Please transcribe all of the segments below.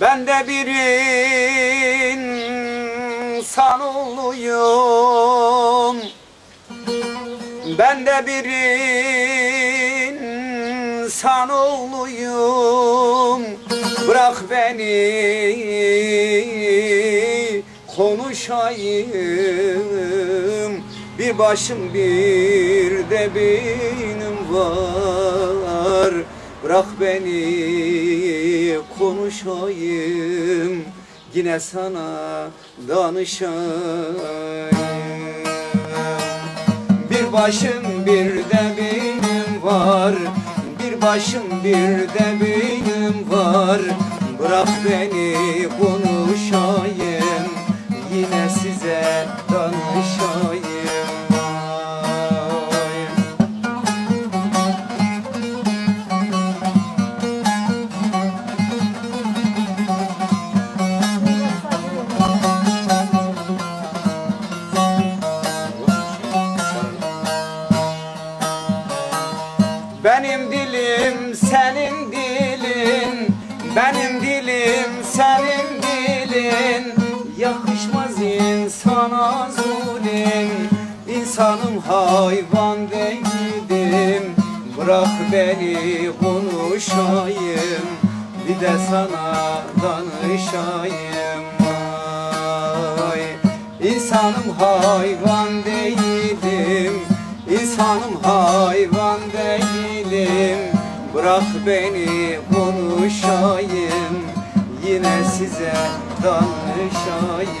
Ben de bir insan oğluyum Ben de bir insan oğluyum Bırak beni konuşayım. Bir başım bir de benim var Bırak beni konuşayım. Yine sana danışayım. Bir başım bir de benim var. Bir başım bir de benim var. Bırak beni konuşayım Benim dilim senin dilin. Benim dilim senin dilin. Yakışmaz insana zulüm İnsanım hayvan değilim Bırak beni konuşayım. Bir de sana danışayım. Vay. İnsanım hayvan değilim İnsanım hayvan değilim Bırak beni konuşayım Yine size danışayım.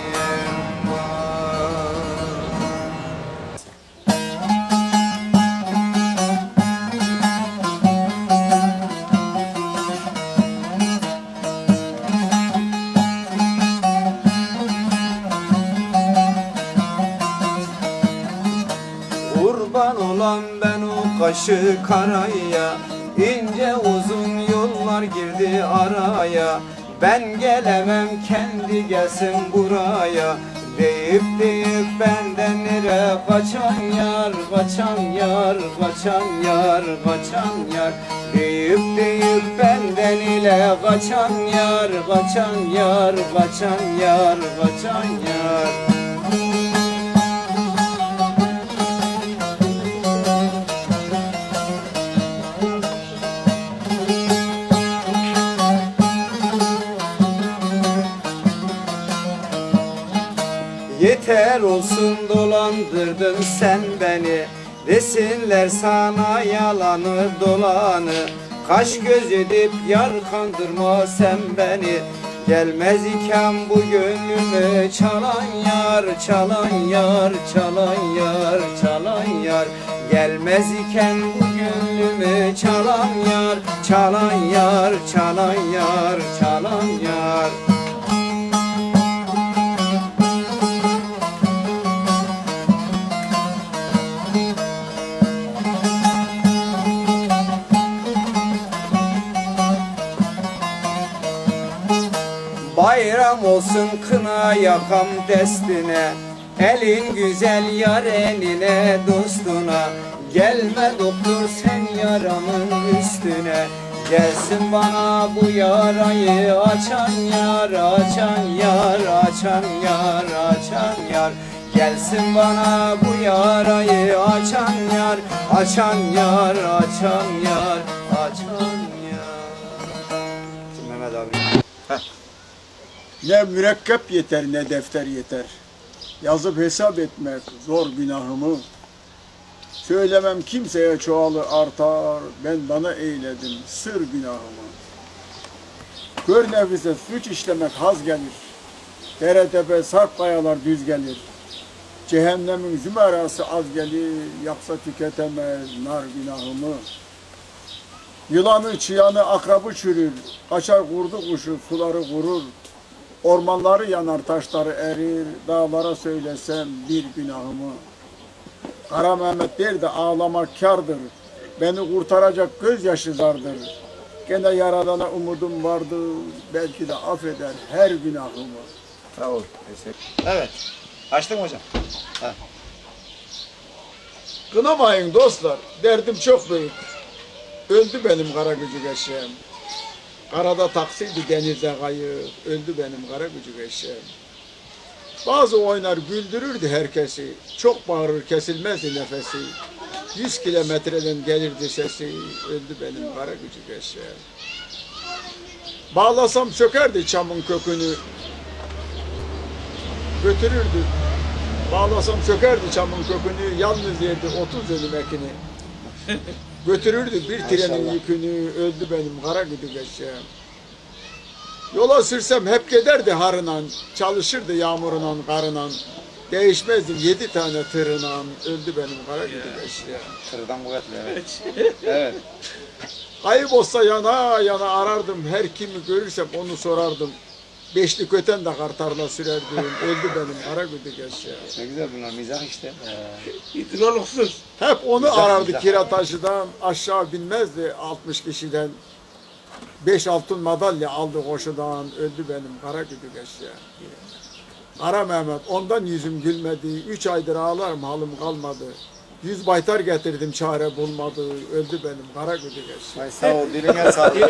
Kurban olan ben o kaşı karaya ince uzun yollar girdi araya. Ben gelemem kendi gelsin buraya. Deyip deyip benden nere kaçan yar Kaçan yar, kaçan yar, kaçan yar. Deyip deyip benden ile kaçan yar Kaçan yar, kaçan yar, kaçan yar Yeter olsun dolandırdın sen beni. Desinler sana yalanı dolanı. Kaş göz edip yar kandırma sen beni. Gelmez iken bu gönlümü çalan yar Çalan yar, çalan yar, çalan yar. Gelmez iken bu gönlümü çalan yar Çalan yar, çalan yar, çalan yar Bayram olsun kına yakam destine Elin güzel yar eline dostuna. Gelme doktor sen yaramın üstüne. Gelsin bana bu yarayı açan yar Açan yar, açan yar, açan yar. Gelsin bana bu yarayı açan yar Açan yar, açan yar, açan yar. Şimdi Mehmet abi Ne mürekkep yeter ne defter yeter. Yazıp hesap etmek zor günahımı. Söylemem kimseye çoğalı artar. Ben bana eyledim sır günahımı. Kör nefise suç işlemek haz gelir. Dere tepe sarp kayalar düz gelir. Cehennemin zümerası az gelir. Yapsa tüketemez nar günahımı. Yılanı, çıyanı, akrabı çürür. Kaçar kurdu kuşu, suları vurur. Ormanları yanar, taşları erir. Dağlara söylesem bir günahımı. Kara Mehmet der de ağlamak kârdır. Beni kurtaracak gözyaşı zardır. Gene yaradana umudum vardı. Belki de affeder her günahımı. Sağ ol. Evet. Açtın mı hocam? Kınamayın dostlar. Derdim çok büyük. Öldü benim kara gücü eşeğim. Karada taksiydi denizde kayık. Öldü benim kara küçük eşeğim. Bazı oynar güldürürdü herkesi. Çok bağırır kesilmezdi nefesi. Yüz kilometreden gelirdi sesi. Öldü benim kara küçük eşeğim. Bağlasam sökerdi çamın kökünü. Götürürdü. Bağlasam sökerdi çamın kökünü. Yalnız yerdi 30 dönüm ekini. Götürürdü bir trenin yükünü. Öldü benim kara güdük eşeğim. Yola sürsem hep giderdi harınan. Çalışırdı yağmurunan, karınan. Değişmezdi yedi tane tırınan. Öldü benim kara güdük eşeğim. Tırdan kuvvetli evet. evet. Ayıp olsa yana yana arardım. Her kimi görürsem onu sorardım. Beşlik öten de kartarla sürerdim. Öldü benim kara güdük eşeğim. Ne güzel bunlar mizah işte. İdroluksuz. Hep onu Güzel, arardı güzel. Kirataşı'dan aşağı binmezdi 60 kişiden. Beş altın madalya aldı koşudan öldü benim kara güdük eşeğim. Kara Mehmet ondan yüzüm gülmedi. Üç aydır ağlarım halim kalmadı. Yüz baytar getirdim çare bulmadı. Öldü benim kara güdük eşeğim. Ay sağ ol diline sağlık.